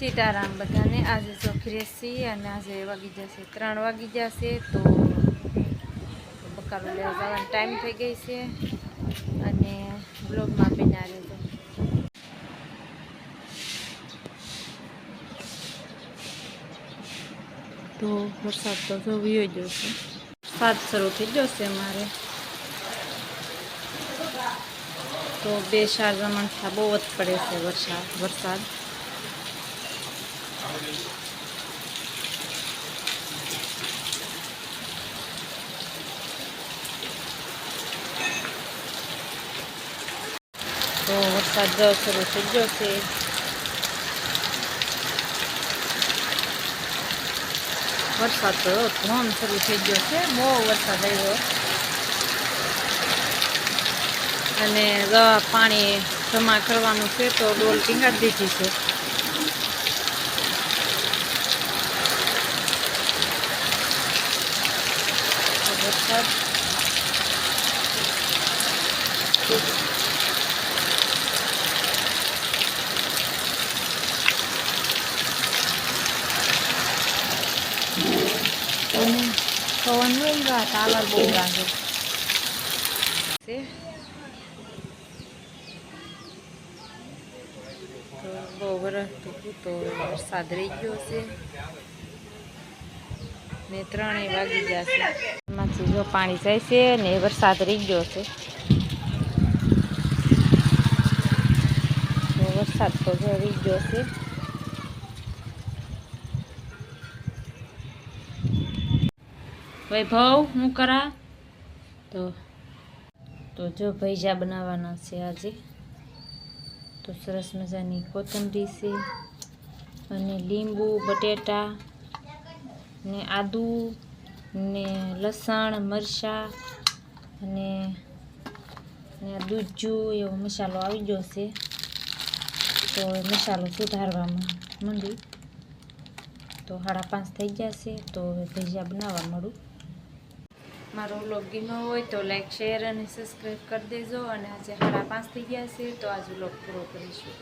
સીતારામ બધાને. આજે ચોખી છીએ અને આજે વાગી જશે ત્રણ વાગી જશે તો બકાલું લેવા જવાનો ટાઈમ થઈ ગઈ છે અને બ્લોગમાં બિના રહેજો. તો વરસાદ તો જોવી જ છે વરસાદ શરૂ થઈ જશે મારે. તો બે ચાર જમણથી બહુ જ પડે છે વરસાદ વરસાદ તો વરસાદ શરૂ થઈ ગયો છે. વરસાદ તો ધોમ શરૂ થઈ ગયો છે. બહુ વરસાદ આવ્યો. અને પાણી જમા કરવાનું છે તો ડોલ ટીંગાડી દીધી છે. વરસાદ પવન હોય ટાવર બહુ લાગે તો બહુ વરસ હતું તો વરસાદ રહી ગયો છે. ને ત્રણેય વાગી ગયા છે. એમાંથી જો પાણી જાય છે ને વરસાદ રહી ગયો છે. વરસાદ તો જો રહી ગયો છે. વૈભવ, હું કરા? તો તો જો ભૈજા બનાવવાના છે આજે. તો સરસ મજાની કોથમરી છે અને લીંબુ, બટેટા ને આદુ ને લસણ, મરચાં અને ને આ એવો મસાલો આવી ગયો છે. તો મસાલો સુધારવામાં મંદી તો સાડા પાંચ થઈ ગયા છે, તો હવે ભજીયા બનાવવા મળું. મારો વ્લોગ ગમ્યો હોય તો લાઈક, શેર અને સબસ્ક્રાઈબ કરી દેજો. અને આજે સાડા પાંચ થઈ ગયા છે, તો આજે વ્લોગ પૂરો કરીશું.